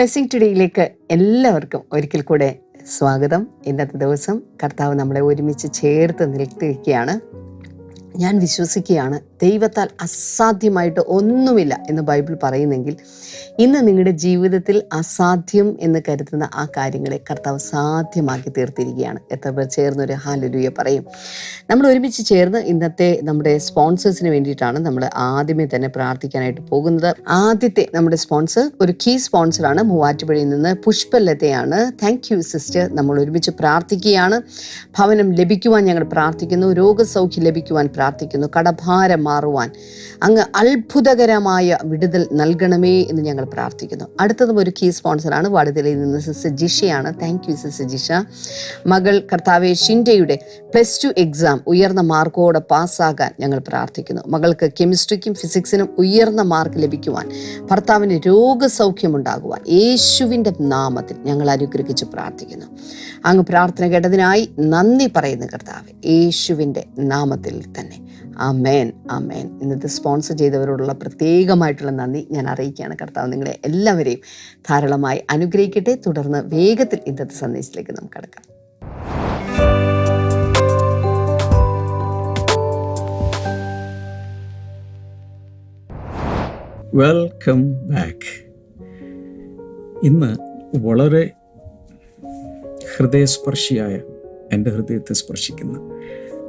Blessing ടുഡേയിലേക്ക് എല്ലാവർക്കും ഒരിക്കൽ കൂടെ സ്വാഗതം. ഇന്നത്തെ ദിവസം കർത്താവ് നമ്മളെ ഒരുമിച്ച് ചേർത്ത് നിർത്തിയിരിക്കുകയാണ് ഞാൻ വിശ്വസിക്കുകയാണ്. ദൈവത്താൽ അസാധ്യമായിട്ട് ഒന്നുമില്ല എന്ന് ബൈബിൾ പറയുന്നെങ്കിൽ ഇന്ന് നിങ്ങളുടെ ജീവിതത്തിൽ അസാധ്യം എന്ന് കരുതുന്ന ആ കാര്യങ്ങളെ കർത്താവ് സാധ്യമാക്കി തീർത്തിരിക്കുകയാണ്. എത്ര പേർ ചേർന്നൊരു ഹാലലുയ പറയും. നമ്മൾ ഒരുമിച്ച് ചേർന്ന് ഇന്നത്തെ നമ്മുടെ സ്പോൺസേഴ്സിന് വേണ്ടിയിട്ടാണ് നമ്മൾ ആദ്യമേ തന്നെ പ്രാർത്ഥിക്കാനായിട്ട് പോകുന്നത്. ആദ്യത്തെ നമ്മുടെ സ്പോൺസർ ഒരു കീ സ്പോൺസറാണ് മൂവാറ്റുപുഴയിൽ നിന്ന് പുഷ്പലതയാണ്. താങ്ക് യു സിസ്റ്റർ നമ്മൾ ഒരുമിച്ച് പ്രാർത്ഥിക്കുകയാണ്. ഭവനം ലഭിക്കുവാൻ ഞങ്ങൾ പ്രാർത്ഥിക്കുന്നു. രോഗസൗഖ്യം ലഭിക്കുവാൻ പ്രാർത്ഥിക്കുന്നു. കടഭാരം മാറുവാൻ അങ്ങ് അത്ഭുതകരമായ വിടുതൽ നൽകണമേ എന്ന് ഞങ്ങൾ പ്രാർത്ഥിക്കുന്നു. അടുത്തതും ഒരു കീ സ്പോൺസറാണ് വാടുതലയിൽ നിന്ന് sister ജിഷയാണ്. Thank you sister Jisha. മകൾ കർത്താവെ ഷിൻഡയുടെ പ്ലസ് ടു എക്സാം ഉയർന്ന മാർക്കോടെ പാസ്സാകാൻ ഞങ്ങൾ പ്രാർത്ഥിക്കുന്നു. മകൾക്ക് കെമിസ്ട്രിക്കും ഫിസിക്സിനും ഉയർന്ന മാർക്ക് ലഭിക്കുവാൻ ഭർത്താവിന് രോഗസൗഖ്യമുണ്ടാകുവാൻ യേശുവിന്റെ നാമത്തിൽ ഞങ്ങൾ അനുഗ്രഹിച്ച് പ്രാർത്ഥിക്കുന്നു. അങ്ങ് പ്രാർത്ഥന കേട്ടതിനായി നന്ദി പറയുന്നു കർത്താവ്. യേശുവിന്റെ നാമത്തിൽ തന്നെ. ആമേൻ ആമേൻ. ഇന്നത്തെ സ്പോൺസർ ചെയ്തവരോടുള്ള പ്രത്യേകമായിട്ടുള്ള നന്ദി ഞാൻ അറിയിക്കുകയാണ്. കർത്താവ് നിങ്ങളെ എല്ലാവരെയും ധാരാളമായി അനുഗ്രഹിക്കട്ടെ. തുടർന്ന് വേഗത്തിൽ ഇന്നത്തെ സന്ദേശത്തിലേക്ക് നമുക്ക് കടക്കാം. വെൽക്കം ബാക്ക് ഇന്ന് വളരെ ഹൃദയസ്പർശിയായ എന്റെ ഹൃദയത്തെ സ്പർശിക്കുന്ന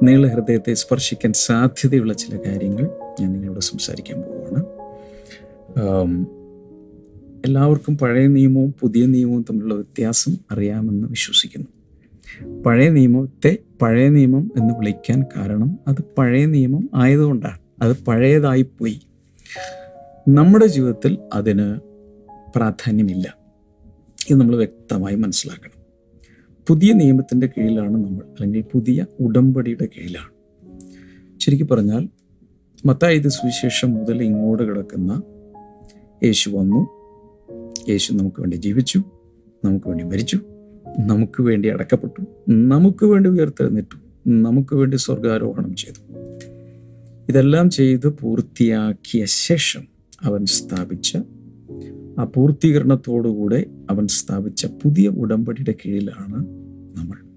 നിങ്ങളുടെ ഹൃദയത്തെ സ്പർശിക്കാൻ സാധ്യതയുള്ള ചില കാര്യങ്ങൾ ഞാൻ നിങ്ങളോട് സംസാരിക്കാൻ പോവുകയാണ് എല്ലാവർക്കും പഴയ നിയമവും പുതിയ നിയമവും തമ്മിലുള്ള വ്യത്യാസം അറിയാമെന്ന് വിശ്വസിക്കുന്നു. പഴയ നിയമത്തെ പഴയ നിയമം എന്ന് വിളിക്കാൻ കാരണം അത് പഴയ നിയമം ആയതുകൊണ്ടാണ്. അത് പഴയതായിപ്പോയി നമ്മുടെ ജീവിതത്തിൽ അതിന് പ്രാധാന്യമില്ല. ഇത് നമ്മൾ വ്യക്തമായി മനസ്സിലാക്കണം. പുതിയ നിയമത്തിന്റെ കീഴിലാണ് നമ്മൾ അല്ലെങ്കിൽ പുതിയ ഉടമ്പടിയുടെ കീഴിലാണ്. ശരിക്കും പറഞ്ഞാൽ മത്തായത് സുവിശേഷം മുതൽ ഇങ്ങോട്ട് കിടക്കുന്ന യേശു വന്നു. യേശു നമുക്ക് വേണ്ടി ജീവിച്ചു നമുക്ക് വേണ്ടി മരിച്ചു നമുക്ക് വേണ്ടി അടക്കപ്പെട്ടു നമുക്ക് വേണ്ടി ഉയർത്തെഴുന്നിട്ടു നമുക്ക് വേണ്ടി സ്വർഗാരോഹണം ചെയ്തു. ഇതെല്ലാം ചെയ്ത് പൂർത്തിയാക്കിയ ശേഷം അവൻ സ്ഥാപിച്ച ആ പൂർത്തീകരണത്തോടുകൂടെ അവൻ സ്ഥാപിച്ച പുതിയ ഉടമ്പടിയുടെ കീഴിലാണ് നമ്മൾ.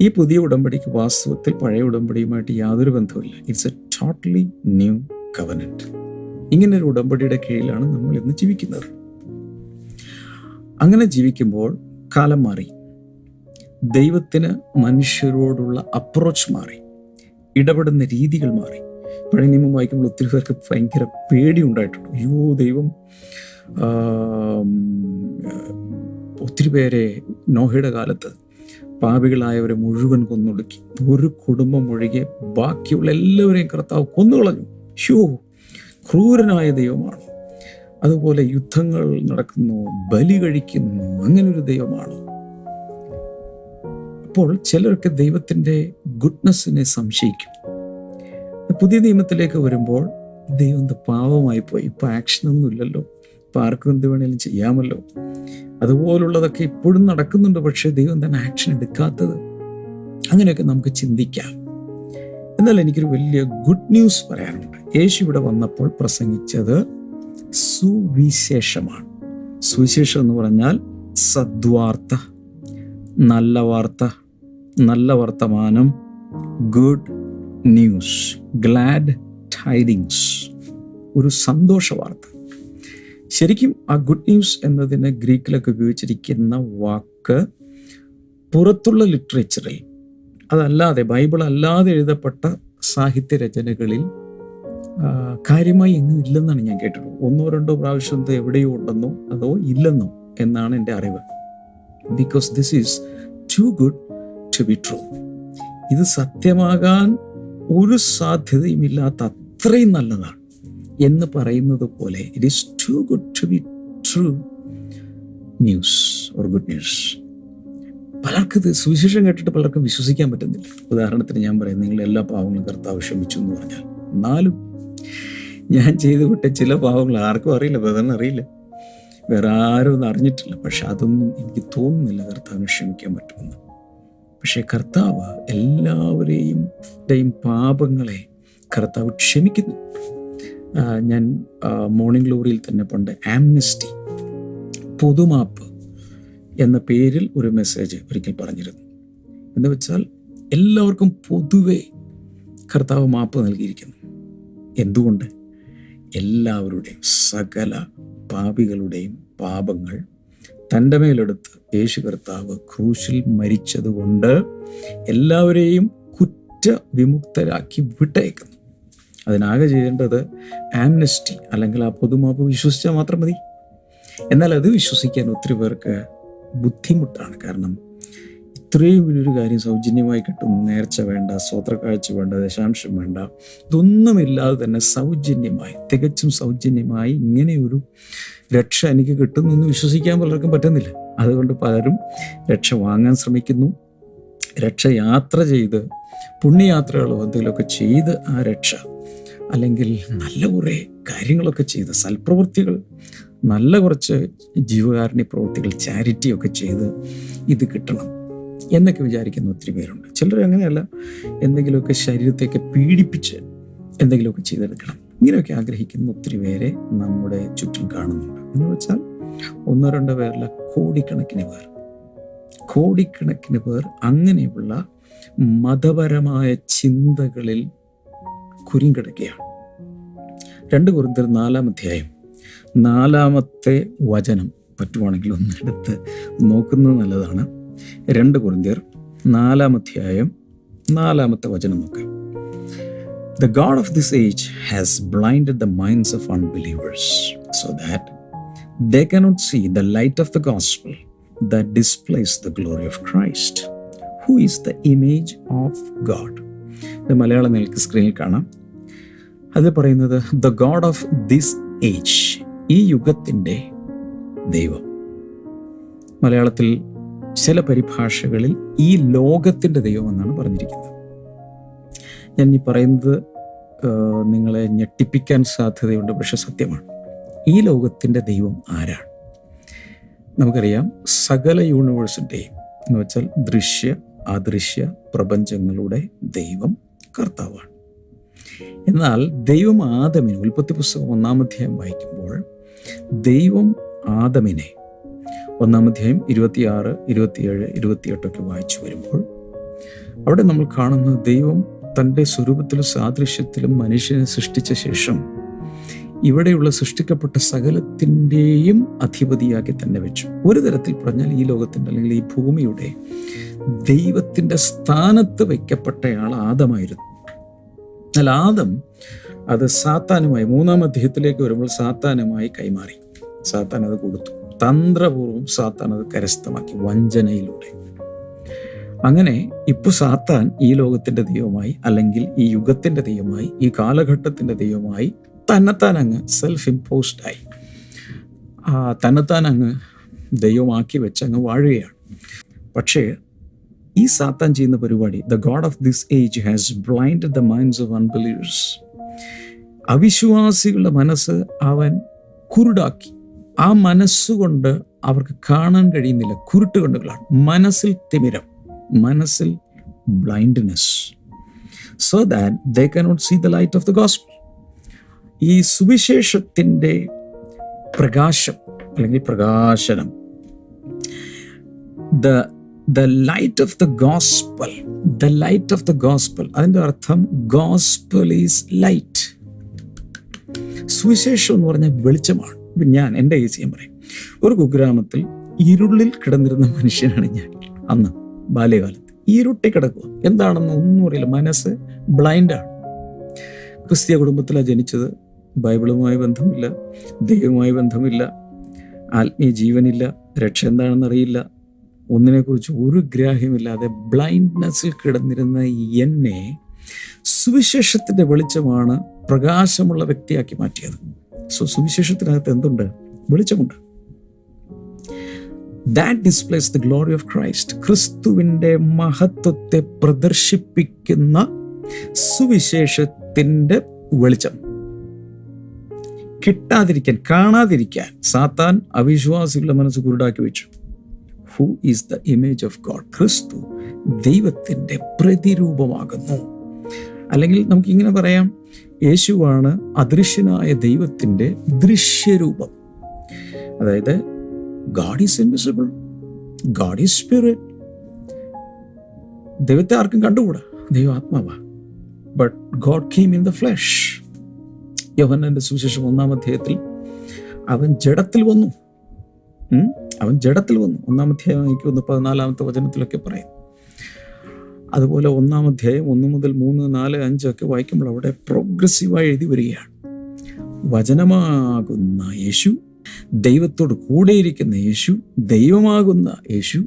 ഈ പുതിയ ഉടമ്പടിക്ക് വാസ്തവത്തിൽ പഴയ ഉടമ്പടിയുമായിട്ട് യാതൊരു ബന്ധവുമില്ല. It's a totally new covenant ഇങ്ങനെ ഒരു ഉടമ്പടിയുടെ കീഴിലാണ് നമ്മൾ ഇന്ന് ജീവിക്കുന്നത്. അങ്ങനെ ജീവിക്കുമ്പോൾ കാലം മാറി. ദൈവത്തിന് മനുഷ്യരോടുള്ള അപ്രോച്ച് മാറി. ഇടപെടുന്ന രീതികൾ മാറി. പഴയ നിയമം വായിക്കുമ്പോൾ ഒത്തിരി പേർക്ക് ഭയങ്കര പേടി ഉണ്ടായിട്ടുണ്ട്. അയ്യോ ദൈവം ഒത്തിരി പേരെ നോഹയുടെ കാലത്ത് പാപികളായവരെ മുഴുവൻ കൊന്നൊടുക്കി. ഒരു കുടുംബം ഒഴികെ ബാക്കിയുള്ള എല്ലാവരെയും കർത്താവ് കൊന്നുകളഞ്ഞു. ഷോ ക്രൂരനായ ദൈവമാണ്. അതുപോലെ യുദ്ധങ്ങൾ നടക്കുന്നു ബലി കഴിക്കുന്നു അങ്ങനെ ഒരു ദൈവമാണ്. അപ്പോൾ ചിലരൊക്കെ ദൈവത്തിന്റെ ഗുഡ്നെസ്സിനെ സംശയിക്കും. പുതിയ നിയമത്തിലേക്ക് വരുമ്പോൾ ദൈവം പാവമായി പോയി ഇപ്പൊ ആക്ഷനൊന്നും ഇല്ലല്ലോ ഇപ്പൊ ആർക്കും എന്ത് വേണേലും ചെയ്യാമല്ലോ. അതുപോലുള്ളതൊക്കെ ഇപ്പോഴും നടക്കുന്നുണ്ട് പക്ഷേ ദൈവം തന്നെ ആക്ഷൻ എടുക്കാത്തത്. അങ്ങനെയൊക്കെ നമുക്ക് ചിന്തിക്കാം. എന്നാൽ എനിക്കൊരു വലിയ ഗുഡ് ന്യൂസ് പറയാനുണ്ട്. യേശു ഇവിടെ വന്നപ്പോൾ പ്രസംഗിച്ചത് സുവിശേഷമാണ്. സുവിശേഷം എന്ന് പറഞ്ഞാൽ സദ്വാർത്ത നല്ല വാർത്ത നല്ല വർത്തമാനം ഗുഡ് ന്യൂസ് ഗ്ലാഡ് ടൈഡിങ്സ് ഒരു സന്തോഷ വാർത്ത. ശരിക്കും ആ ഗുഡ് ന്യൂസ് എന്നതിന് ഗ്രീക്കിലൊക്കെ ഉപയോഗിച്ചിരിക്കുന്ന വാക്ക് പുറത്തുള്ള ലിറ്ററേച്ചറിൽ അതല്ലാതെ ബൈബിൾ അല്ലാതെ എഴുതപ്പെട്ട സാഹിത്യ രചനകളിൽ കാര്യമായി എങ്ങും ഇല്ലെന്നാണ് ഞാൻ കേട്ടിട്ടുള്ളത്. ഒന്നോ രണ്ടോ പ്രാവശ്യം ഇത് എവിടെയോ ഉണ്ടെന്നോ അതോ ഇല്ലെന്നോ എന്നാണ് എന്റെ അറിവ്. Because this is too good to be true ഇത് സത്യമാകാൻ ഒരു സാധ്യതയും ഇല്ലാത്ത അത്രയും നല്ലതാണ്. എന്ന് പറയുന്നത് പോലെ it is too good to be true news or good news പലർക്കും ഇത് സുവിശേഷം കേട്ടിട്ട് പലർക്കും വിശ്വസിക്കാൻ പറ്റുന്നില്ല. ഉദാഹരണത്തിന് ഞാൻ പറയാം നിങ്ങൾ എല്ലാ പാവങ്ങളും കർത്താവ് ക്ഷമിച്ചു എന്ന് പറഞ്ഞാൽ. എന്നാലും ഞാൻ ചെയ്തു വിട്ട ചില പാവങ്ങൾ ആർക്കും അറിയില്ല ബ്രദറിന് അറിയില്ല. വേറെ ആരും ഒന്നും അറിഞ്ഞിട്ടില്ല. പക്ഷെ അതൊന്നും എനിക്ക് തോന്നുന്നില്ല കർത്താവിന് ക്ഷമിക്കാൻ പറ്റുമെന്ന്. പക്ഷേ കർത്താവ് എല്ലാവരെയും പാപങ്ങളെ കർത്താവ് ക്ഷമിക്കുന്നു. ഞാൻ മോർണിംഗ് ഗ്ലോറിയിൽ തന്നെ പണ്ട് ആംനസ്റ്റി പൊതുമാപ്പ് എന്ന പേരിൽ ഒരു മെസ്സേജ് ഒരിക്കൽ പറഞ്ഞിരുന്നു. എന്ന് വെച്ചാൽ എല്ലാവർക്കും പൊതുവെ കർത്താവ് മാപ്പ് നൽകിയിരിക്കുന്നു. എന്തുകൊണ്ട്? എല്ലാവരുടെയും സകല പാപികളുടെയും പാപങ്ങൾ തന്റെ മേലെടുത്ത് യേശു കർത്താവ് ക്രൂശിൽ മരിച്ചതുകൊണ്ട് എല്ലാവരെയും കുറ്റവിമുക്തരാക്കി വിട്ടയക്കുന്നു അതിനാകെ ചെയ്യേണ്ടത് ആംനസ്റ്റി അല്ലെങ്കിൽ ആ പൊതുമാപ്പ് വിശ്വസിച്ചാൽ മാത്രം മതി. എന്നാൽ അത് വിശ്വസിക്കാൻ ഒത്തിരി പേർക്ക് ബുദ്ധിമുട്ടാണ്. കാരണം ഇത്രയും വലിയൊരു കാര്യം സൗജന്യമായി കിട്ടും. നേർച്ച വേണ്ട സ്വത്രക്കാഴ്ച വേണ്ട ദശാംശം വേണ്ട. ഇതൊന്നുമില്ലാതെ തന്നെ സൗജന്യമായി തികച്ചും സൗജന്യമായി ഇങ്ങനെയൊരു രക്ഷ എനിക്ക് കിട്ടുന്നു എന്ന് വിശ്വസിക്കാൻ പലർക്കും പറ്റുന്നില്ല. അതുകൊണ്ട് പലരും രക്ഷ വാങ്ങാൻ ശ്രമിക്കുന്നു. രക്ഷയാത്ര ചെയ്ത് പുണ്യയാത്രകളോ എന്തെങ്കിലുമൊക്കെ ചെയ്ത് ആ രക്ഷ അല്ലെങ്കിൽ നല്ല കുറേ കാര്യങ്ങളൊക്കെ ചെയ്ത് സൽപ്രവൃത്തികൾ നല്ല കുറച്ച് ജീവകാരുണ്യ പ്രവൃത്തികൾ ചാരിറ്റിയൊക്കെ ചെയ്ത് ഇത് കിട്ടണം എന്നൊക്കെ വിചാരിക്കുന്ന ഒത്തിരി പേരുണ്ട്. ചിലർ അങ്ങനെയല്ല എന്തെങ്കിലുമൊക്കെ ശരീരത്തെയൊക്കെ പീഡിപ്പിച്ച് എന്തെങ്കിലുമൊക്കെ ചെയ്തെടുക്കണം. ഇങ്ങനെയൊക്കെ ആഗ്രഹിക്കുന്ന ഒത്തിരി പേരെ നമ്മുടെ ചുറ്റും കാണുന്നുണ്ട്. എന്ന് വെച്ചാൽ ഒന്നോ രണ്ടോ പേരല്ല കോടിക്കണക്കിന് പേർ കോടിക്കണക്കിന് പേർ അങ്ങനെയുള്ള മതപരമായ ചിന്തകളിൽ കുരുങ്ങിടക്കുകയാണ് രണ്ട് കുറിന്തർ നാലാം അധ്യായം നാലാമത്തെ വചനം പറ്റുവാണെങ്കിൽ ഒന്നെടുത്ത് നോക്കുന്നത് നല്ലതാണ് രണ്ട് കുറിന്തിയർ നാലാം അധ്യായം നാലാമത്തെ വചനം നോക്കാം The God of this age has blinded the minds of unbelievers so that they cannot see the light of the gospel that displays the glory of Christ, who is the image of God. ഇത് മലയാളം നിങ്ങൾക്ക് സ്ക്രീനിൽ കാണാം അത് പറയുന്നത് the God of this age ഈ യുഗത്തിന്റെ ദൈവം. മലയാളത്തിൽ ചില പരിഭാഷകളിൽ ഈ ലോകത്തിന്റെ ദൈവം എന്നാണ് പറഞ്ഞിരിക്കുന്നത്. ഞാൻ ഈ പറയുന്നത് നിങ്ങളെ ഞെട്ടിപ്പിക്കാൻ സാധ്യതയുണ്ട് പക്ഷെ സത്യമാണ്. ഈ ലോകത്തിന്റെ ദൈവം ആരാണ്? നമുക്കറിയാം സകല യൂണിവേഴ്സിന്റെയും എന്ന് വെച്ചാൽ ദൃശ്യ അദൃശ്യ പ്രപഞ്ചങ്ങളുടെ ദൈവം കർത്താവാണ്. എന്നാൽ ദൈവം ആദമിനെ ഉൽപ്പത്തി പുസ്തകം ഒന്നാമധ്യായം വായിക്കുമ്പോൾ ദൈവം ആദമിനെ ഒന്നാമധ്യായം ഇരുപത്തിയാറ് ഇരുപത്തിയേഴ് ഇരുപത്തിയെട്ടൊക്കെ വായിച്ചു വരുമ്പോൾ അവിടെ നമ്മൾ കാണുന്നത് ദൈവം തന്റെ സ്വരൂപത്തിലും സാദൃശ്യത്തിലും മനുഷ്യനെ സൃഷ്ടിച്ച ശേഷം ഇവിടെയുള്ള സൃഷ്ടിക്കപ്പെട്ട സകലത്തിന്റെയും അധിപതിയാക്കി തന്നെ വെച്ചു. ഒരു തരത്തിൽ പറഞ്ഞാൽ ഈ ലോകത്തിന്റെ അല്ലെങ്കിൽ ഈ ഭൂമിയുടെ ദൈവത്തിന്റെ സ്ഥാനത്ത് വയ്ക്കപ്പെട്ടയാൾ ആദമായിരുന്നു. എന്നാൽ ആദം അത് സാത്താനുമായി മൂന്നാം അധ്യായത്തിലേക്ക് വരുമ്പോൾ സാത്താനുമായി കൈമാറി. സാത്താൻ അത് കൊടുത്തു. തന്ത്രപൂർവം സാത്താൻ അത് കരസ്ഥമാക്കി വഞ്ചനയിലൂടെ. അങ്ങനെ ഇപ്പൊ സാത്താൻ ഈ ലോകത്തിന്റെ ദൈവമായി അല്ലെങ്കിൽ ഈ യുഗത്തിന്റെ ദൈവമായി ഈ കാലഘട്ടത്തിന്റെ ദൈവമായി തന്നെത്താൻ അങ്ങ് സെൽഫ് ഇമ്പോസ്ഡ് ആയി. തന്നെത്താൻ അങ്ങ് ദൈവമാക്കി വെച്ച് അങ്ങ് വാഴുകയാണ്. പക്ഷേ ഈ സാത്താൻ ചെയ്യുന്ന പരിപാടി the God of this age has blind the minds of unbelievers അവിശ്വാസികളുടെ മനസ്സ് അവൻ കുരുടാക്കി. ആ മനസ്സുകൊണ്ട് അവർക്ക് കാണാൻ കഴിയുന്നില്ല. കുരുട്ട് കണ്ണുകളാണ്. മനസ്സിൽ തിമിരം മനസ്സിൽ blindness so that they cannot see the light of the gospel ഈ സുവിശേഷത്തിന്റെ പ്രകാശം അല്ലെങ്കിൽ പ്രകാശനം the the light of the gospel the light of the gospel അതിന്റെ അർത്ഥം ഗോസ്പൽ ഈസ് ലൈറ്റ് സുവിശേഷം എന്ന് പറഞ്ഞാൽ വെളിച്ചമാണ്. ഞാൻ എന്റെ കേസ് ഞാൻ പറയും. ഒരു കുഗ്രാമത്തിൽ ഇരുളിൽ കിടന്നിരുന്ന മനുഷ്യനാണ് ഞാൻ അന്ന് ബാല്യകാലത്ത്. ഇരുട്ടി കിടക്കുക. എന്താണെന്ന് ഒന്നും അറിയില്ല. മനസ്സ് ബ്ലൈൻഡാണ് ക്രിസ്തീയ കുടുംബത്തിലാണ് ജനിച്ചത്. ബൈബിളുമായി ബന്ധമില്ല. ദൈവവുമായി ബന്ധമില്ല. ആത്മീയ ജീവനില്ല. രക്ഷ എന്താണെന്ന് അറിയില്ല. ഒന്നിനെക്കുറിച്ച് ഒരു ഗ്രാഹ്യമില്ലാതെ ബ്ലൈൻഡ്നെസ്സിൽ കിടന്നിരുന്ന എന്നെ സുവിശേഷത്തിന്റെ വെളിച്ചമാണ് പ്രകാശമുള്ള വ്യക്തിയാക്കി മാറ്റിയത്. സോ സുവിശേഷത്തിനകത്ത് എന്തുണ്ട്? വെളിച്ചമുണ്ട്. That displays the glory of Christ ക്രിസ്തുവിന്റെ മഹത്വത്തെ പ്രദർശിപ്പിക്കുന്ന സുവിശേഷത്തിന്റെ വെളിച്ചം. കിട്ടാതിരിക്കാൻ കാണാതിരിക്കാൻ സാത്താൻ അവിശ്വാസികളുടെ മനസ്സ് കുരുടാക്കി വെച്ചു. Who is the image of God ക്രിസ്തു ദൈവത്തിന്റെ പ്രതിരൂപമാകുന്നു. അല്ലെങ്കിൽ നമുക്കിങ്ങനെ പറയാം യേശുവാണ് അദൃശ്യനായ ദൈവത്തിന്റെ ദൃശ്യരൂപം. അതായത് God is invisible God is spirit ദൈവത്തെ ആർക്കും കണ്ടുകൂടാ? ദൈവം ആത്മാവാ but God came in the flesh യോഹന്നന്റെ സുവിശേഷം ഒന്നാം അധ്യായത്തിൽ അവൻ ജഡത്തിൽ വന്നു? അവൻ ജഡത്തിൽ വന്നു. ഒന്നാം അധ്യായം എനിക്ക് ഒന്ന് പതിനാലാമത്തെ വചനത്തിലൊക്കെ പറയും. അതുപോലെ ഒന്നാം അധ്യായം ഒന്ന് മുതൽ മൂന്ന് നാല് അഞ്ചൊക്കെ വായിക്കുമ്പോൾ അവിടെ പ്രോഗ്രസീവായി എഴുതി വരികയാണ്. വചനമാകുന്ന യേശു ദൈവത്തോട് കൂടെയിരിക്കുന്ന യേശു ദൈവമാകുന്ന യേശു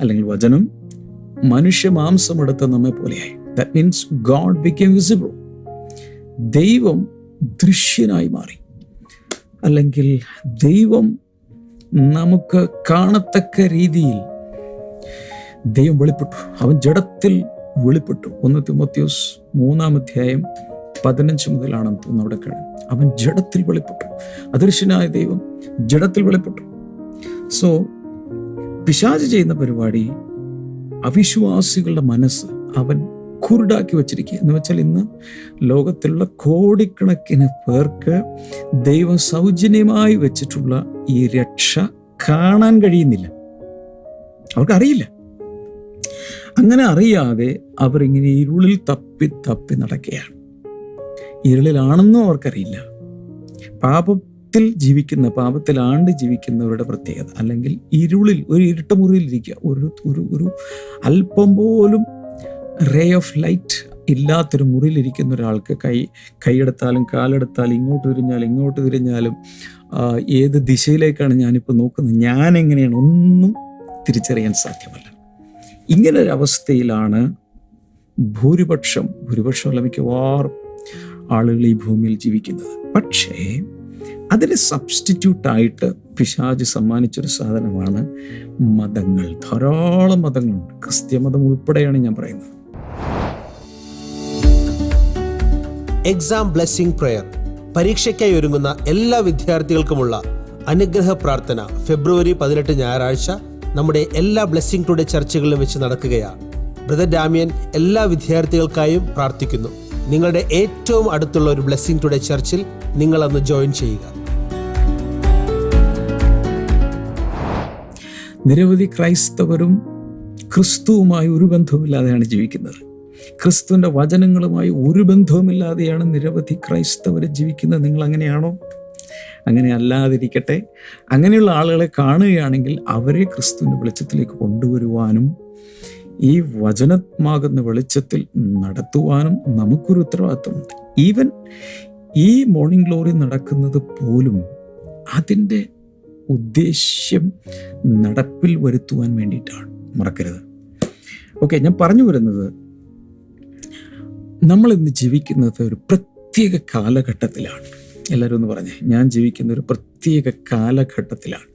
അല്ലെങ്കിൽ വചനം മനുഷ്യ മാംസമെടുത്ത നമ്മെ പോലെയായി. That means God become visible ദൈവം ദൃശ്യനായി മാറി. അല്ലെങ്കിൽ ദൈവം നമുക്ക് കാണത്തക്ക രീതിയിൽ ദൈവം വെളിപ്പെട്ടു. അവൻ ജഡത്തിൽ വെളിപ്പെട്ടു. ഒന്ന് തിമോത്യോസ് മൂന്നാം അധ്യായം പതിനഞ്ച് മുതലാണെന്ന് തോന്നുന്നു അവിടെ കഴിഞ്ഞു അവൻ ജഡത്തിൽ വെളിപ്പെട്ടു. അദൃശ്യനായ ദൈവം ജഡത്തിൽ വെളിപ്പെട്ടു. സോ പിശാച് ചെയ്യുന്ന പരിപാടി അവിശ്വാസികളുടെ മനസ്സ് അവൻ കുരുടാക്കി വച്ചിരിക്കുക. എന്ന് വെച്ചാൽ ഇന്ന് ലോകത്തിലുള്ള കോടിക്കണക്കിന് പേർക്ക് ദൈവം സൗജന്യമായി വെച്ചിട്ടുള്ള ഈ രക്ഷ കാണാൻ കഴിയുന്നില്ല. അവർക്കറിയില്ല. അങ്ങനെ അറിയാതെ അവരിങ്ങനെ ഇരുളിൽ തപ്പി തപ്പി നടക്കുകയാണ്. ഇരുളിലാണെന്നും അവർക്കറിയില്ല. പാപത്തിൽ ജീവിക്കുന്ന പാപത്തിൽ ആണ്ട് ജീവിക്കുന്നവരുടെ പ്രത്യേകത അല്ലെങ്കിൽ ഇരുളിൽ ഒരു ഇരുട്ട മുറിയിൽ ഇരിക്കുക. ഒരു ഒരു ഒരു അല്പം പോലും റേ ഓഫ് ലൈറ്റ് ഇല്ലാത്തൊരു മുറിയിലിരിക്കുന്ന ഒരാൾക്ക് കൈ കൈയെടുത്താലും കാലെടുത്താലും ഇങ്ങോട്ട് തിരിഞ്ഞാലും ഇങ്ങോട്ട് തിരിഞ്ഞാലും ഏത് ദിശയിലേക്കാണ് ഞാനിപ്പോൾ നോക്കുന്നത്? ഞാൻ എങ്ങനെയാണ് ഒന്നും തിരിച്ചറിയാൻ സാധ്യമല്ല. ഇങ്ങനെ ഒരു ഭൂരിപക്ഷം ഭൂരിപക്ഷമല്ല മിക്കവാറും ആളുകൾ ഈ ഭൂമിയിൽ ജീവിക്കുന്നത്. പക്ഷേ അതിന് സബ്സ്റ്റിറ്റ്യൂട്ടായിട്ട് പിശാജ് സമ്മാനിച്ചൊരു സാധനമാണ് മതങ്ങൾ. ധാരാളം മതങ്ങളുണ്ട്. ക്രിസ്ത്യമതം ഉൾപ്പെടെയാണ് ഞാൻ പറയുന്നത്. എക്സാം ബ്ലെസ്സിംഗ് പ്രെയർ പരീക്ഷയ്ക്കായി ഒരുങ്ങുന്ന എല്ലാ വിദ്യാർത്ഥികൾക്കുമുള്ള അനുഗ്രഹ പ്രാർത്ഥന ഫെബ്രുവരി പതിനെട്ട് ഞായറാഴ്ച നമ്മുടെ എല്ലാ ബ്ലെസ്സിംഗ് ടുഡേ ചർച്ചകളിലും വെച്ച് നടക്കുകയാണ്. ബ്രദർ ഡാമിയൻ എല്ലാ വിദ്യാർത്ഥികൾക്കായും പ്രാർത്ഥിക്കുന്നു. നിങ്ങളുടെ ഏറ്റവും അടുത്തുള്ള ഒരു ബ്ലെസ്സിംഗ് ടുഡേ ചർച്ചിൽ നിങ്ങൾ അന്ന് ജോയിൻ ചെയ്യുക. നിരവധി ക്രൈസ്തവരും ക്രിസ്തുവുമായി ഒരു ബന്ധവുമില്ലാതെയാണ് ജീവിക്കുന്നത്. ക്രിസ്തുവിന്റെ വചനങ്ങളുമായി ഒരു ബന്ധവുമില്ലാതെയാണ് നിരവധി ക്രൈസ്തവർ ജീവിക്കുന്നത്. നിങ്ങൾ അങ്ങനെയാണോ? അങ്ങനെ അല്ലാതിരിക്കട്ടെ. അങ്ങനെയുള്ള ആളുകളെ കാണുകയാണെങ്കിൽ അവരെ ക്രിസ്തുവിന്റെ വെളിച്ചത്തിലേക്ക് കൊണ്ടുവരുവാനും ഈ വചനമാകുന്ന വെളിച്ചത്തിൽ നടത്തുവാനും നമുക്കൊരു ഉത്തരവാദിത്വമുണ്ട് ഈവൻ ഈ മോർണിംഗ് ഗ്ലോറി നടക്കുന്നത് പോലും അതിന്റെ ഉദ്ദേശ്യം നടപ്പിൽ വരുത്തുവാൻ വേണ്ടിയിട്ടാണ്. മറക്കരുത്. ഓക്കെ ഞാൻ പറഞ്ഞു വരുന്നത് നമ്മൾ ഇന്ന് ജീവിക്കുന്നത് ഒരു പ്രത്യേക കാലഘട്ടത്തിലാണ്. എല്ലാവരും ഒന്ന് പറഞ്ഞേ ഞാൻ ജീവിക്കുന്ന ഒരു പ്രത്യേക കാലഘട്ടത്തിലാണ്.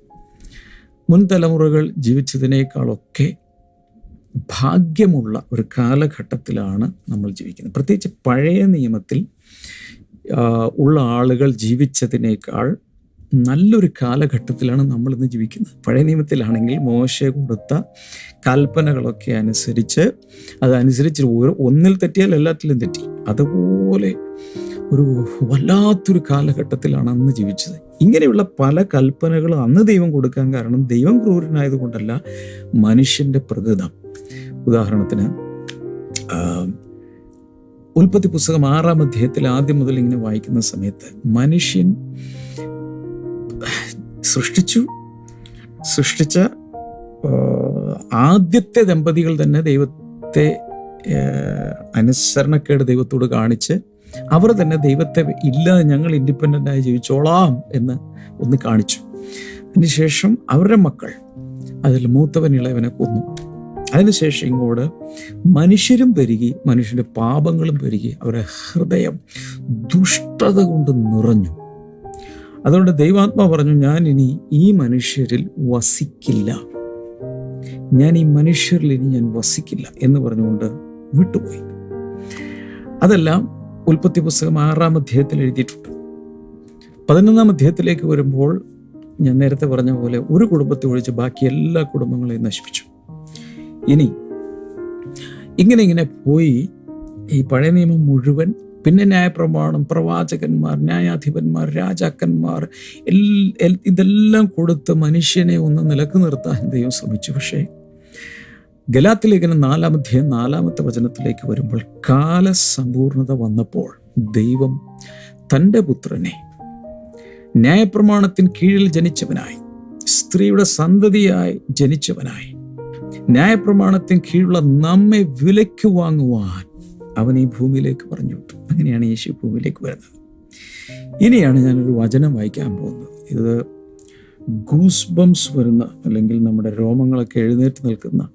മുൻ തലമുറകൾ ജീവിച്ചതിനേക്കാളൊക്കെ ഭാഗ്യമുള്ള ഒരു കാലഘട്ടത്തിലാണ് നമ്മൾ ജീവിക്കുന്നത്. പ്രത്യേകിച്ച് പഴയ നിയമത്തിൽ ഉള്ള ആളുകൾ ജീവിച്ചതിനേക്കാൾ നല്ലൊരു കാലഘട്ടത്തിലാണ് നമ്മൾ ഇന്ന് ജീവിക്കുന്നത്. പഴയ നിയമത്തിലാണെങ്കിൽ മോശ കൊടുത്ത കൽപ്പനകളൊക്കെ അനുസരിച്ച് അതനുസരിച്ച് ഓരോ ഒന്നിൽ തെറ്റിയാൽ എല്ലാത്തിലും തെറ്റി. അതുപോലെ ഒരു വല്ലാത്തൊരു കാലഘട്ടത്തിലാണ് അന്ന് ജീവിച്ചത്. ഇങ്ങനെയുള്ള പല കൽപ്പനകളും അന്ന് ദൈവം കൊടുക്കാൻ കാരണം ദൈവം ക്രൂരനായതുകൊണ്ടല്ല മനുഷ്യന്റെ പ്രകൃതം. ഉദാഹരണത്തിന് ഉൽപ്പത്തി പുസ്തകം ആറാം അധ്യായത്തിൽ ആദ്യം മുതൽ ഇങ്ങനെ വായിക്കുന്ന സമയത്ത് മനുഷ്യൻ സൃഷ്ടിച്ചു. സൃഷ്ടിച്ച ആദ്യത്തെ ദമ്പതികൾ തന്നെ ദൈവത്തെ അനുസരണക്കേട് ദൈവത്തോട് കാണിച്ച് അവർ തന്നെ ദൈവത്തെ ഇല്ല ഞങ്ങൾ ഇൻഡിപെൻഡന്റ് ആയി ജീവിച്ചോളാം എന്ന് ഒന്ന് കാണിച്ചു. അതിനുശേഷം അവരുടെ മക്കൾ അതിൽ മൂത്തവൻ ഇളയവനെ കൊന്നു. അതിനുശേഷം ഇങ്ങോട്ട് മനുഷ്യരും പെരുകി മനുഷ്യന്റെ പാപങ്ങളും പെരുകി അവരുടെ ഹൃദയം ദുഷ്ടത കൊണ്ട് നിറഞ്ഞു. അതുകൊണ്ട് ദൈവാത്മാ പറഞ്ഞു ഞാൻ ഇനി ഈ മനുഷ്യരിൽ വസിക്കില്ല. ഞാൻ ഈ മനുഷ്യരിൽ ഇനി ഞാൻ വസിക്കില്ല എന്ന് പറഞ്ഞുകൊണ്ട് വിട്ടുപോയി. അതെല്ലാം ഉൽപ്പത്തി പുസ്തകം ആറാം അധ്യായത്തിൽ എഴുതിയിട്ടുണ്ട്. പതിനൊന്നാം അധ്യായത്തിലേക്ക് വരുമ്പോൾ ഞാൻ നേരത്തെ പറഞ്ഞ പോലെ ഒരു കുടുംബത്തെ ഒഴിച്ച് ബാക്കി എല്ലാ കുടുംബങ്ങളെയും നശിപ്പിച്ചു. ഇനി ഇങ്ങനെ ഇങ്ങനെ പോയി ഈ പഴയ നിയമം മുഴുവൻ പിന്നെ ന്യായപ്രമാണം പ്രവാചകന്മാർ ന്യായാധിപന്മാർ രാജാക്കന്മാർ ഇതെല്ലാം കൊടുത്ത് മനുഷ്യനെ ഒന്ന് നിലയ്ക്ക് നിർത്താൻ ദൈവം ശ്രമിച്ചു. പക്ഷേ ഗലാത്തിലേഖനം നാലാമധ്യം നാലാമത്തെ വചനത്തിലേക്ക് വരുമ്പോൾ കാലസമ്പൂർണത വന്നപ്പോൾ ദൈവം തന്റെ പുത്രനെ ന്യായപ്രമാണത്തിന് കീഴിൽ ജനിച്ചവനായി സ്ത്രീയുടെ സന്തതിയായി ജനിച്ചവനായി ന്യായപ്രമാണത്തിന് കീഴിലുള്ള നമ്മെ വിലയ്ക്ക് വാങ്ങുവാൻ അവൻ ഈ ഭൂമിയിലേക്ക് പറഞ്ഞു. വിട്ടു അങ്ങനെയാണ് യേശു ഭൂമിയിലേക്ക് വരുന്നത്. ഇനിയാണ് ഞാനൊരു വചനം വായിക്കാൻ പോകുന്നത്. ഇത് ഗൂസ് ബംസ് വരുന്ന അല്ലെങ്കിൽ നമ്മുടെ രോമങ്ങളൊക്കെ എഴുന്നേറ്റ് നിൽക്കുന്ന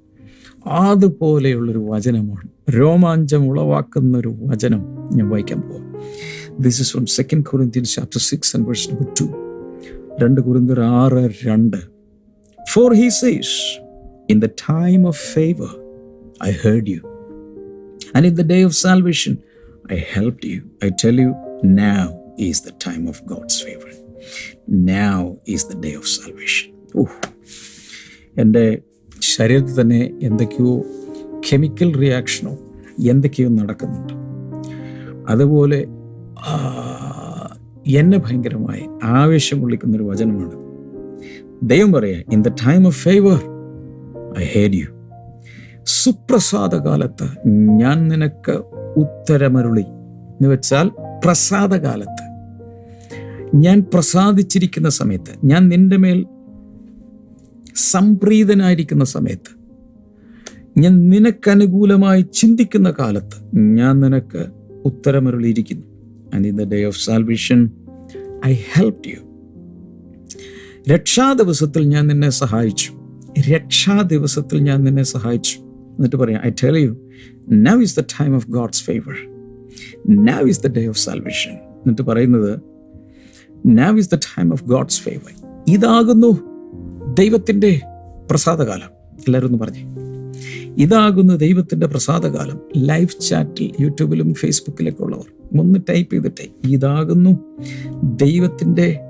അതുപോലെയുള്ളൊരു വചനമാണ്. രോമാഞ്ചം ഉളവാക്കുന്ന ഒരു വചനം ഞാൻ വായിക്കാൻ പോവാം this is from second Corinthian chapter six and verse number two രണ്ട് കുറിന്തർ ആറ് രണ്ട്. For he says in the time of favour I heard you and in the day of salvation I help you I tell you now is the time of God's favour now the day of salvation oh എന്റെ ശരീരത്തിൽ തന്നെ എന്തൊക്കെയോ chemical റിയാക്ഷനോ എന്തൊക്കെയോ നടക്കുന്നുണ്ട്. അതുപോലെ എന്നെ ഭയങ്കരമായി ആവേശം കൊള്ളിക്കുന്നൊരു വചനമാണ്. ദൈവം പറയാ in the time of favour I heard you സുപ്രസാദ കാലത്ത് ഞാൻ നിനക്ക് ഉത്തരമരുളി. എന്ന് വെച്ചാൽ പ്രസാദകാലത്ത്. ഞാൻ പ്രസാദിച്ചിരിക്കുന്ന സമയത്ത് ഞാൻ നിന്റെ മേൽ സംപ്രീതനായിരിക്കുന്ന സമയത്ത് ഞാൻ നിനക്കനുകൂലമായി ചിന്തിക്കുന്ന കാലത്ത് ഞാൻ നിനക്ക് ഉത്തരമരുളിയിരിക്കുന്നു. And in the day of salvation I help you രക്ഷാ ദിവസത്തിൽ ഞാൻ നിന്നെ സഹായിച്ചു. രക്ഷാ ദിവസത്തിൽ ഞാൻ നിന്നെ സഹായിച്ചു. എന്നിട്ട് പറയാം I tell you now is the time of God's favour now is the day of salvation എന്നിട്ട് പറയുന്നത് now is the time of God's favour ഇതാകുന്നു ദൈവത്തിന്റെ പ്രസാദകാലം. എല്ലാവരും ഒന്ന് പറഞ്ഞേ. ഇതാകുന്നു ദൈവത്തിന്റെ പ്രസാദകാലം. ലൈവ് ചാറ്റിൽ യൂട്യൂബിലും ഫേസ്ബുക്കിലൊക്കെ ഉള്ളവർ ഒന്ന് ടൈപ്പ് ചെയ്തിട്ടേ. ഇതാകുന്നു ദൈവത്തിന്റെ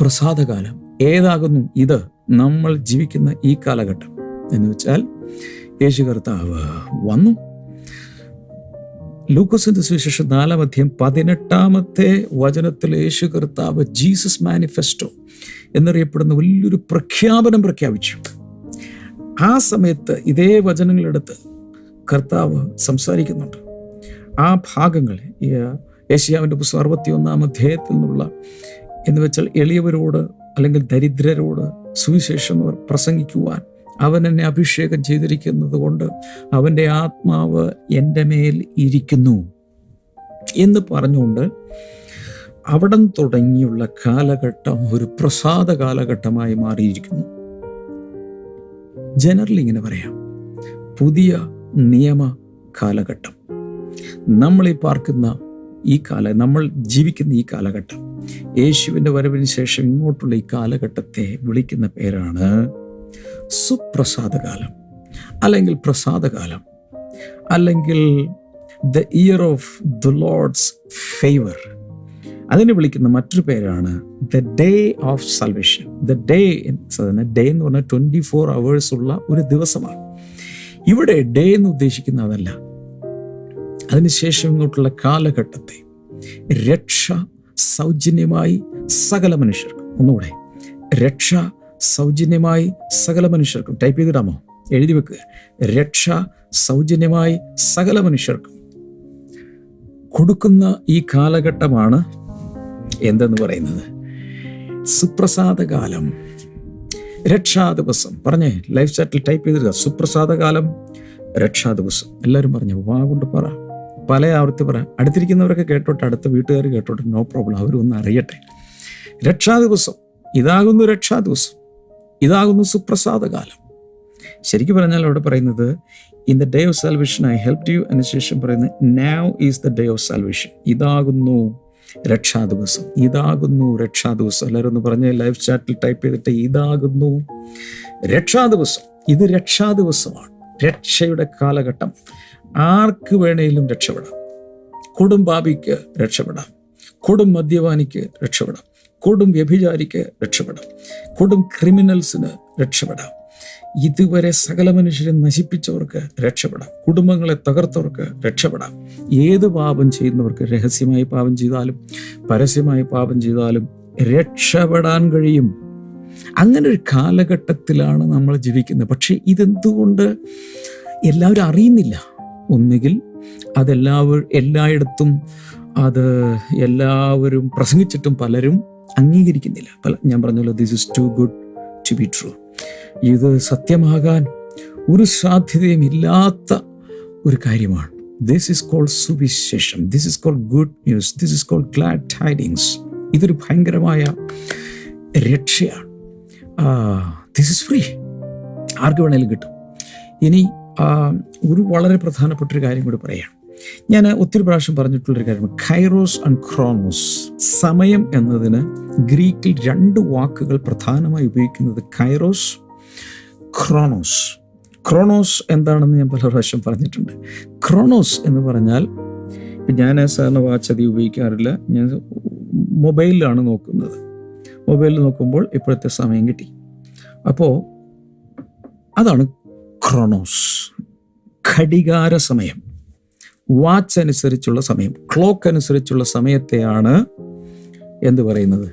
പ്രസാദകാലം. ഏതാകുന്നു ഇത്? നമ്മൾ ജീവിക്കുന്ന ഈ കാലഘട്ടം. എന്ന് വെച്ചാൽ യേശു കർത്താവ് വന്നു. ലൂക്കോസിന്റെ സുവിശേഷം നാലാം അധ്യായം പതിനെട്ടാമത്തെ വചനത്തിൽ യേശു കർത്താവ് ജീസസ് മാനിഫെസ്റ്റോ എന്നറിയപ്പെടുന്ന വലിയൊരു പ്രഖ്യാപനം പ്രഖ്യാപിച്ചു. ആ സമയത്ത് ഇതേ വചനങ്ങളെടുത്ത് കർത്താവ് സംസാരിക്കുന്നുണ്ട്. ആ ഭാഗങ്ങൾ ഈ ഏഷ്യാവിന്റെ പുസ്തകം അറുപത്തി ഒന്നാം അധ്യായത്തിൽ നിന്നുള്ള എന്ന് വെച്ചാൽ എളിയവരോട് അല്ലെങ്കിൽ ദരിദ്രരോട് സുവിശേഷം പ്രസംഗിക്കുവാൻ അവൻ എന്നെ അഭിഷേകം ചെയ്തിരിക്കുന്നത് കൊണ്ട് അവന്റെ ആത്മാവ് എന്റെ മേൽ ഇരിക്കുന്നു എന്ന് പറഞ്ഞുകൊണ്ട് അവിടം തുടങ്ങിയുള്ള കാലഘട്ടം ഒരു പ്രസാദ കാലഘട്ടമായി മാറിയിരിക്കുന്നു. ജനറലി ഇങ്ങനെ പറയാം. പുതിയ നിയമ കാലഘട്ടം. നമ്മൾ ഈ പാർക്കുന്ന ഈ കാല നമ്മൾ ജീവിക്കുന്ന ഈ കാലഘട്ടം. യേശുവിന്റെ വരവിന് ശേഷം ഇങ്ങോട്ടുള്ള ഈ കാലഘട്ടത്തെ വിളിക്കുന്ന പേരാണ് സുപ്രസാദകാലം അല്ലെങ്കിൽ പ്രസാദകാലം അല്ലെങ്കിൽ the year of the Lord's favour അതിനെ വിളിക്കുന്ന മറ്റൊരു പേരാണ് the day of salvation the day day എന്ന് പറഞ്ഞാൽ ട്വന്റി ഫോർ അവേഴ്സ് ഉള്ള ഒരു ദിവസമാണ്. ഇവിടെ ഡേ എന്ന് ഉദ്ദേശിക്കുന്ന അതല്ല അതിനുശേഷം ഇങ്ങോട്ടുള്ള കാലഘട്ടത്തെ രക്ഷ സൗജന്യമായി സകല മനുഷ്യർക്കും. ഒന്നുകൂടെ. രക്ഷ സൗജന്യമായി സകല മനുഷ്യർക്കും ടൈപ്പ് ചെയ്തിടാമോ? എഴുതി വെക്കുക രക്ഷ സൗജന്യമായി സകല മനുഷ്യർക്കും. കൊടുക്കുന്ന ഈ കാലഘട്ടമാണ് എന്തെന്ന് പറയുന്നത്? സുപ്രസാദകാലം രക്ഷാ ദിവസം. പറഞ്ഞേ ലൈഫ് ചാറ്റിൽ ടൈപ്പ് ചെയ്തിരുക സുപ്രസാദകാലം രക്ഷാ ദിവസം. എല്ലാവരും പറഞ്ഞു വാ കൊണ്ട് പറ. പല ആവർത്തി പറ. അടുത്തിരിക്കുന്നവരൊക്കെ കേട്ടോട്ടെ അടുത്ത വീട്ടുകാർ കേട്ടോട്ടെ നോ പ്രോബ്ലം അവരൊന്നും അറിയട്ടെ. രക്ഷാ ദിവസം. ഇതാകുന്നു രക്ഷാ ദിവസം. ഇതാകുന്നു സുപ്രസാദകാലം. ശരിക്കും പറഞ്ഞാൽ അവിടെ പറയുന്നത് in the day of salvation I help you എന്ന ശേഷം പറയുന്നത് now is the day of salvation ഇതാകുന്നു രക്ഷാ ദിവസം ഇതാകുന്നു രക്ഷാ ദിവസം എല്ലാവരും ഒന്ന് പറഞ്ഞ ലൈവ് ചാറ്റിൽ ടൈപ്പ് ചെയ്തിട്ട് ഇതാകുന്നു രക്ഷാ ദിവസം ഇത് രക്ഷാ ദിവസമാണ് രക്ഷയുടെ കാലഘട്ടം. ആർക്ക് വേണേലും രക്ഷപ്പെടാം. കൊടും ബാബിക്ക് രക്ഷപ്പെടാം. കൊടും മദ്യപാനിക്ക് രക്ഷപ്പെടാം. കൊടും വ്യഭിചാരിക്ക് രക്ഷപ്പെടാം. കൊടും ക്രിമിനൽസിന് രക്ഷപ്പെടാം. ഇതുവരെ സകല മനുഷ്യരെ നശിപ്പിച്ചവർക്ക് രക്ഷപ്പെടാം. കുടുംബങ്ങളെ തകർത്തവർക്ക് രക്ഷപ്പെടാം. ഏത് പാപം ചെയ്യുന്നവർക്ക് രഹസ്യമായി പാപം ചെയ്താലും പരസ്യമായി പാപം ചെയ്താലും രക്ഷപ്പെടാൻ കഴിയും. അങ്ങനെ ഒരു കാലഘട്ടത്തിലാണ് നമ്മൾ ജീവിക്കുന്നത്. പക്ഷേ ഇതെന്തുകൊണ്ട് എല്ലാവരും അറിയുന്നില്ല? ഒന്നുകിൽ അതെല്ലാവരും എല്ലായിടത്തും അത് എല്ലാവരും പ്രസംഗിച്ചിട്ടും പലരും അംഗീകരിക്കുന്നില്ല. പല ഞാൻ പറഞ്ഞല്ലോ this is too good to be true ഇത് സത്യമാകാൻ ഒരു സാധ്യതയും ഇല്ലാത്ത ഒരു കാര്യമാണ്. ദിസ് ഇസ് കോൾഡ് സുവിശേഷം. This is called good news this is called glad tidings ഇതൊരു ഭയങ്കരമായ രക്ഷയാണ്. ദിസ് ഇസ് ഫ്രീ ആർക്ക് വേണേലും കിട്ടും. ഇനി ഒരു വളരെ പ്രധാനപ്പെട്ട ഒരു കാര്യം കൂടി പറയാം. ഞാൻ ഒത്തിരി പ്രാവശ്യം പറഞ്ഞിട്ടുള്ളൊരു കാര്യമാണ്. ഖൈറോസ് ആൻഡ് ക്രോണോസ് സമയം എന്നതിന് ഗ്രീക്കിൽ രണ്ട് വാക്കുകൾ പ്രധാനമായി ഉപയോഗിക്കുന്നത് ഖൈറോസ് ക്രോണോസ് ക്രോണോസ് എന്താണെന്ന് ഞാൻ പല പ്രാവശ്യം പറഞ്ഞിട്ടുണ്ട്. ക്രോണോസ് എന്ന് പറഞ്ഞാൽ ഇപ്പം ഞാൻ സാധാരണ വാച്ച് അധികം ഉപയോഗിക്കാറില്ല. ഞാൻ മൊബൈലിലാണ് നോക്കുന്നത്. മൊബൈലിൽ നോക്കുമ്പോൾ ഇപ്പോഴത്തെ സമയം കിട്ടി. അപ്പോൾ അതാണ് ക്രോണോസ് ഘടികാര സമയം. വാച്ച് അനുസരിച്ചുള്ള സമയം. ക്ലോക്ക് അനുസരിച്ചുള്ള സമയത്തെയാണ് എന്ത് പറയുന്നത്?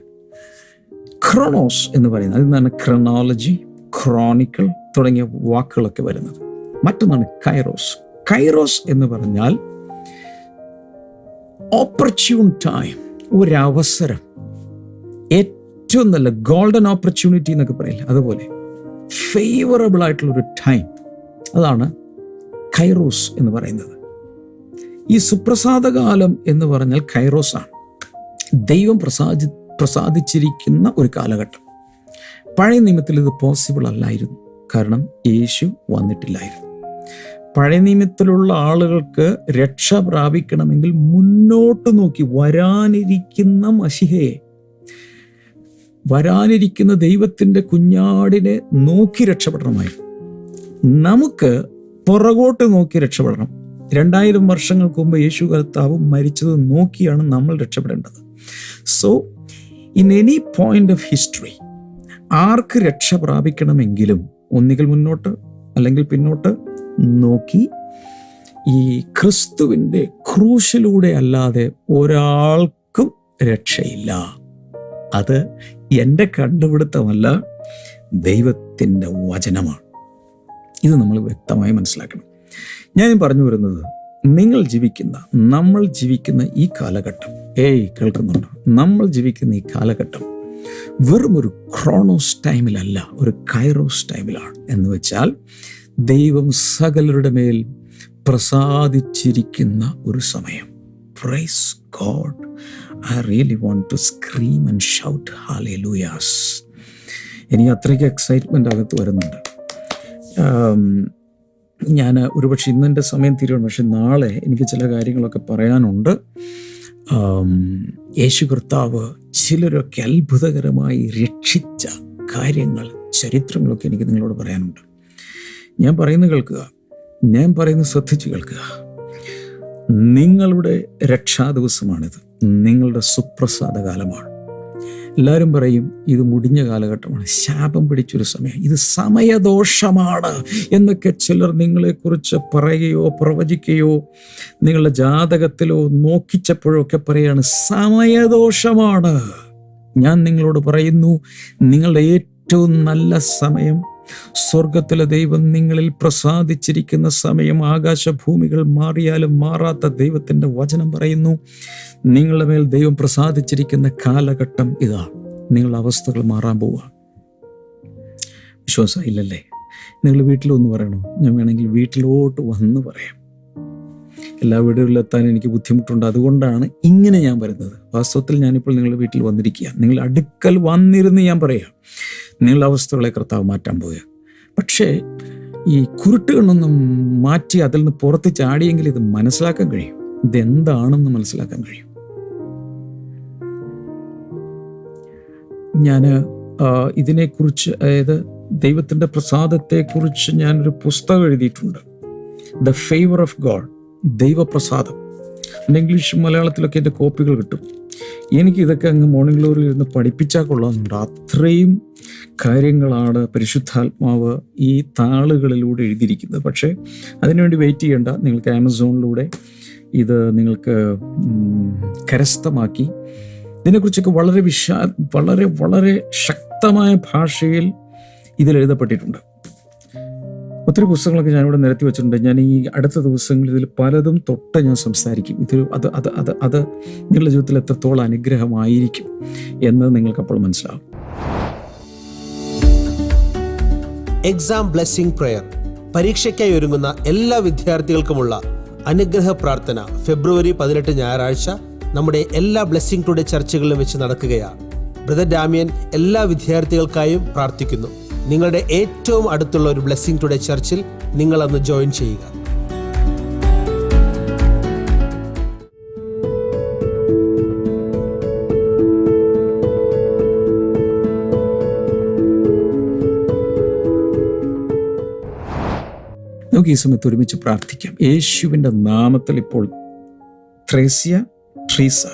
ക്രോണോസ് എന്ന് പറയുന്നത്. അതിൽ നിന്നാണ് ക്രനോളജി ക്രോണിക്കൾ തുടങ്ങിയ വാക്കുകളൊക്കെ വരുന്നത്. മറ്റൊന്നാണ് കൈറോസ് കൈറോസ് എന്ന് പറഞ്ഞാൽ ഓപ്പർച്യൂൺ ടൈം ഒരവസരം. ഏറ്റവും നല്ല ഗോൾഡൻ ഓപ്പർച്യൂണിറ്റി എന്നൊക്കെ പറയില്ല? അതുപോലെ ഫേവറബിൾ ആയിട്ടുള്ള ഒരു ടൈം അതാണ് കൈറോസ് എന്ന് പറയുന്നത്. ഈ സുപ്രസാദകാലം എന്ന് പറഞ്ഞാൽ കൈറോസ് ആണ്. ദൈവം പ്രസാദി പ്രസാദിച്ചിരിക്കുന്ന ഒരു കാലഘട്ടം. പഴയ നിയമത്തിൽ ഇത് പോസിബിൾ അല്ലായിരുന്നു. കാരണം യേശു വന്നിട്ടില്ലായിരുന്നു. പഴയ നിയമത്തിലുള്ള ആളുകൾക്ക് രക്ഷ പ്രാപിക്കണമെങ്കിൽ മുന്നോട്ട് നോക്കി വരാനിരിക്കുന്ന മഷിഹയെ വരാനിരിക്കുന്ന ദൈവത്തിന്റെ കുഞ്ഞാടിനെ നോക്കി രക്ഷപ്പെടണമായിരുന്നു. നമുക്ക് പുറകോട്ട് നോക്കി രക്ഷപ്പെടണം. രണ്ടായിരം വർഷങ്ങൾക്ക് മുമ്പ് യേശു കർത്താവ് മരിച്ചത് നോക്കിയാണ് നമ്മൾ രക്ഷപ്പെടേണ്ടത്. So in any point of history ആർക്ക് രക്ഷ പ്രാപിക്കണമെങ്കിലും ഒന്നുകിൽ മുന്നോട്ട് അല്ലെങ്കിൽ പിന്നോട്ട് നോക്കി ഈ ക്രിസ്തുവിന്റെ ക്രൂശിലൂടെ അല്ലാതെ ഒരാൾക്കും രക്ഷയില്ല. അത് എന്റെ കണ്ടുപിടുത്തമല്ല ദൈവത്തിന്റെ വചനമാണ്. ഇത് നമ്മൾ വ്യക്തമായി മനസ്സിലാക്കണം. ഞാൻ പറഞ്ഞു വരുന്നത് നിങ്ങൾ ജീവിക്കുന്ന നമ്മൾ ജീവിക്കുന്ന ഈ കാലഘട്ടം. ഏയ് കേൾക്കുന്നുണ്ടോ? നമ്മൾ ജീവിക്കുന്ന ഈ കാലഘട്ടം വെറും ഒരു ക്രോണോസ് ടൈമിലല്ല ഒരു കൈറോസ് ടൈമിലാണ്. എന്ന് വെച്ചാൽ ദൈവം സകലരുടെ മേൽ പ്രസാദിച്ചിരിക്കുന്ന ഒരു സമയം. Praise God I really want to scream and shout hallelujahs എനിക്ക് അത്രയ്ക്ക് എക്സൈറ്റ്മെന്റ് അകത്ത് വരുന്നുണ്ട്. ഞാൻ ഒരുപക്ഷെ ഇന്നെന്റെ സമയം തീരുവാണ്. പക്ഷെ നാളെ എനിക്ക് ചില കാര്യങ്ങളൊക്കെ പറയാനുണ്ട്. യേശു കർത്താവ് ചിലരൊക്കെ അത്ഭുതകരമായി രക്ഷിച്ച കാര്യങ്ങൾ ചരിത്രങ്ങളൊക്കെ എനിക്ക് നിങ്ങളോട് പറയാനുണ്ട്. ഞാൻ പറയുന്നത് കേൾക്കുക. ഞാൻ പറയുന്നത് ശ്രദ്ധിച്ച് കേൾക്കുക. നിങ്ങളുടെ രക്ഷാ ദിവസമാണിത്. നിങ്ങളുടെ സുപ്രസാദ കാലമാണ് എല്ലാവരും പറയും ഇത് മുടിഞ്ഞ കാലഘട്ടമാണ്. ശാപം പിടിച്ചൊരു സമയം. ഇത് സമയദോഷമാണ്. എന്നൊക്കെ ചിലർ നിങ്ങളെക്കുറിച്ച് പറയുകയോ പ്രവചിക്കുകയോ നിങ്ങളുടെ ജാതകത്തിലോ നോക്കിച്ചപ്പോഴോ ഒക്കെ പറയാണ് സമയദോഷമാണ്. ഞാൻ നിങ്ങളോട് പറയുന്നു നിങ്ങളുടെ ഏറ്റവും നല്ല സമയം സ്വർഗത്തിലെ ദൈവം നിങ്ങളിൽ പ്രസാദിച്ചിരിക്കുന്ന സമയം ആകാശഭൂമികൾ മാറിയാലും മാറാത്ത ദൈവത്തിന്റെ വചനം പറയുന്നു. നിങ്ങളുടെ മേൽ ദൈവം പ്രസാദിച്ചിരിക്കുന്ന കാലഘട്ടം ഇതാ. നിങ്ങളുടെ അവസ്ഥകൾ മാറാൻ പോവുക. വിശ്വാസം ഇല്ലല്ലേ നിങ്ങൾ വീട്ടിലൊന്ന് പറയണോ? ഞാൻ വേണമെങ്കിൽ വീട്ടിലോട്ട് വന്ന് പറയാം. എല്ലാ വീടുകളിലെത്താൻ എനിക്ക് ബുദ്ധിമുട്ടുണ്ട്. അതുകൊണ്ടാണ് ഇങ്ങനെ ഞാൻ വരുന്നത്. വാസ്തവത്തിൽ ഞാനിപ്പോൾ നിങ്ങളുടെ വീട്ടിൽ വന്നിരിക്കുക നിങ്ങൾ അടുക്കൽ വന്നിരുന്ന് ഞാൻ പറയാം. നിങ്ങളുടെ അവസ്ഥകളെ കർത്താവ് മാറ്റാൻ പോവുക. പക്ഷേ ഈ കുരുട്ടുകളൊന്നും മാറ്റി അതിൽ നിന്ന് പുറത്ത് ചാടിയെങ്കിൽ ഇത് മനസ്സിലാക്കാൻ കഴിയും. ഇതെന്താണെന്ന് മനസ്സിലാക്കാൻ കഴിയും. ഞാൻ ഇതിനെക്കുറിച്ച് അതായത് ദൈവത്തിന്റെ പ്രസാദത്തെക്കുറിച്ച് ഞാനൊരു പുസ്തകം എഴുതിയിട്ടുണ്ട്. ദ ഫേവർ ഓഫ് ഗോഡ് ദൈവപ്രസാദം. ഇംഗ്ലീഷ് മലയാളത്തിലൊക്കെ എന്റെ കോപ്പികൾ കിട്ടും. എനിക്ക് ഇതൊക്കെ അങ്ങ് മോർണിംഗ് ഗ്ലോറിയിൽ ഇരുന്ന് പഠിപ്പിച്ചാൽ കൊള്ളാമെന്നുണ്ട്. അത്രയും കാര്യങ്ങളാണ് പരിശുദ്ധാത്മാവ് ഈ താളുകളിലൂടെ എഴുതിയിരിക്കുന്നത്. പക്ഷേ അതിനുവേണ്ടി വെയിറ്റ് ചെയ്യേണ്ട. നിങ്ങൾക്ക് ആമസോണിലൂടെ ഇത് നിങ്ങൾക്ക് കരസ്ഥമാക്കി. ഇതിനെക്കുറിച്ചൊക്കെ വളരെ വിശാ വളരെ വളരെ ശക്തമായ ഭാഷയിൽ ഇതിൽ എഴുതപ്പെട്ടിട്ടുണ്ട് ഒത്തിരി പുസ്തകങ്ങളൊക്കെ ഞാനിവിടെ നിരത്തി വെച്ചിട്ടുണ്ട്. ഞാൻ ഈ അടുത്ത ദിവസങ്ങളിൽ ഇതിൽ പലതും തൊട്ട് ഞാൻ സംസാരിക്കും. ഇതൊരു അത് അത് അത് അത് നിങ്ങളുടെ ജീവിതത്തിൽ എത്രത്തോളം അനുഗ്രഹമായിരിക്കും എന്ന് നിങ്ങൾക്ക് അപ്പോൾ മനസ്സിലാവും. എക്സാം ബ്ലെസ്സിംഗ് പ്രെയർ പരീക്ഷയ്ക്കായി ഒരുങ്ങുന്ന എല്ലാ വിദ്യാർത്ഥികൾക്കുമുള്ള അനുഗ്രഹ പ്രാർത്ഥന ഫെബ്രുവരി പതിനെട്ട് ഞായറാഴ്ച നമ്മുടെ എല്ലാ ബ്ലെസ്സിംഗ് ടുഡേ ചർച്ചകളിലും വെച്ച് നടക്കുകയാണ്. ബ്രദർ ഡാമിയൻ എല്ലാ വിദ്യാർത്ഥികൾക്കായും പ്രാർത്ഥിക്കുന്നു. നിങ്ങളുടെ ഏറ്റവും അടുത്തുള്ള ഒരു ബ്ലെസ്സിംഗ് ടുഡേ ചർച്ചിൽ നിങ്ങൾ അന്ന് ജോയിൻ ചെയ്യുക. നമുക്ക് ഈ സമയത്ത് ഒരുമിച്ച് പ്രാർത്ഥിക്കാം. യേശുവിന്റെ നാമത്തിൽ ഇപ്പോൾ ത്രേസ്യ ട്രീസ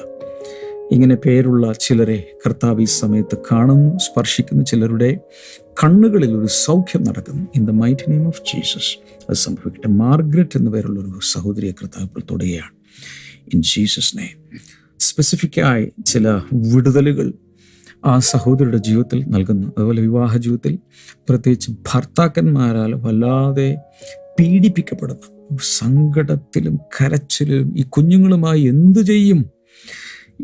ഇങ്ങനെ പേരുള്ള ചിലരെ കർത്താവ് ഈ സമയത്ത് കാണുന്നു സ്പർശിക്കുന്നു ചിലരുടെ കണ്ണുകളിൽ ഒരു സൗഖ്യം നടക്കുന്നു. In the mighty name of Jesus അത് സംഭവിക്കട്ടെ. മാർഗ്രറ്റ് എന്ന പേരുള്ള ഒരു സഹോദരിയെ കർത്താവ് തൊടുകയാണ് ഇൻ ജീസസ് നെയിം സ്പെസിഫിക്കായി ചില വിടുതലുകൾ ആ സഹോദരിയുടെ ജീവിതത്തിൽ നൽകുന്നു. അതുപോലെ വിവാഹ ജീവിതത്തിൽ പ്രത്യേകിച്ച് ഭർത്താക്കന്മാരാൽ വല്ലാതെ പീഡിപ്പിക്കപ്പെടുന്ന. സങ്കടത്തിലും കരച്ചിലും ഈ കുഞ്ഞുങ്ങളുമായി എന്തു ചെയ്യും?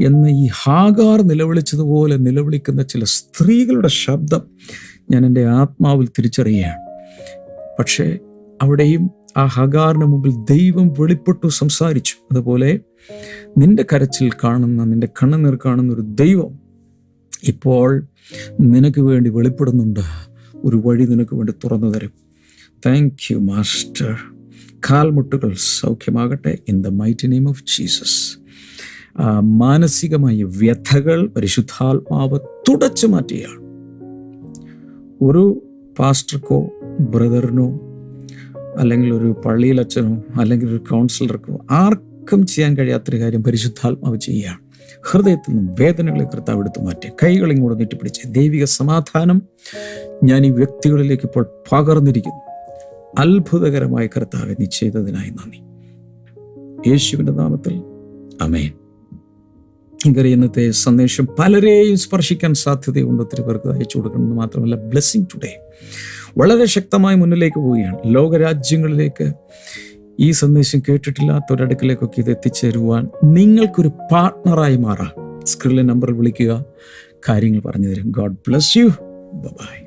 എന്ന് ഈ ഹാഗാർ നിലവിളിച്ചതുപോലെ നിലവിളിക്കുന്ന ചില സ്ത്രീകളുടെ ശബ്ദം ഞാൻ എന്റെ ആത്മാവിൽ തിരിച്ചറിയുകയാണ്. പക്ഷേ അവിടെയും ആ ഹഗാറിന് മുമ്പിൽ ദൈവം വെളിപ്പെട്ടു സംസാരിച്ചു. അതുപോലെ നിന്റെ കരച്ചിൽ കാണുന്ന നിന്റെ കണ്ണുനീർ കാണുന്ന ഒരു ദൈവം ഇപ്പോൾ നിനക്ക് വേണ്ടി വെളിപ്പെടുന്നുണ്ട്. ഒരു വഴി നിനക്ക് വേണ്ടി തുറന്നു തരും. താങ്ക് യു മാസ്റ്റർ കാൽമുട്ടുകൾ സൗഖ്യമാകട്ടെ. In the mighty name of Jesus മാനസികമായ വ്യഥകൾ പരിശുദ്ധാത്മാവ് തുടച്ചു മാറ്റുകയാണ്. ഒരു പാസ്റ്റർക്കോ ബ്രദറിനോ അല്ലെങ്കിൽ ഒരു പള്ളിയിലച്ഛനോ അല്ലെങ്കിൽ ഒരു കൗൺസിലർക്കോ ആർക്കും ചെയ്യാൻ കഴിയാത്തൊരു കാര്യം പരിശുദ്ധാത്മാവ് ചെയ്യുകയാണ്. ഹൃദയത്തിൽ നിന്നും വേദനകളെ കർത്താവ് എടുത്തു മാറ്റി കൈകൾ ഇങ്ങോട്ട് നീട്ടിപ്പിടിച്ച് ദൈവിക സമാധാനം ഞാൻ ഈ വ്യക്തികളിലേക്ക് ഇപ്പോൾ പകർന്നിരിക്കുന്നു. അത്ഭുതകരമായ കർത്താവ് നീ നന്ദി. യേശുവിന്റെ നാമത്തിൽ അമേൻ ഇങ്ങനെ ഇന്നത്തെ സന്ദേശം പലരെയും സ്പർശിക്കാൻ സാധ്യതയുണ്ട്. ഒത്തിരി പേർക്ക് അയച്ചു കൊടുക്കണമെന്ന് മാത്രമല്ല ബ്ലെസ്സിങ് ടുഡേ വളരെ ശക്തമായി മുന്നിലേക്ക് പോവുകയാണ്. ലോകരാജ്യങ്ങളിലേക്ക് ഈ സന്ദേശം കേട്ടിട്ടില്ലാത്തവരടുക്കിലേക്കൊക്കെ ഇത് എത്തിച്ചേരുവാൻ നിങ്ങൾക്കൊരു പാർട്ട്ണറായി മാറാം. സ്ക്രീനിലെ നമ്പറിൽ വിളിക്കുക. കാര്യങ്ങൾ പറഞ്ഞു തരും. God bless you by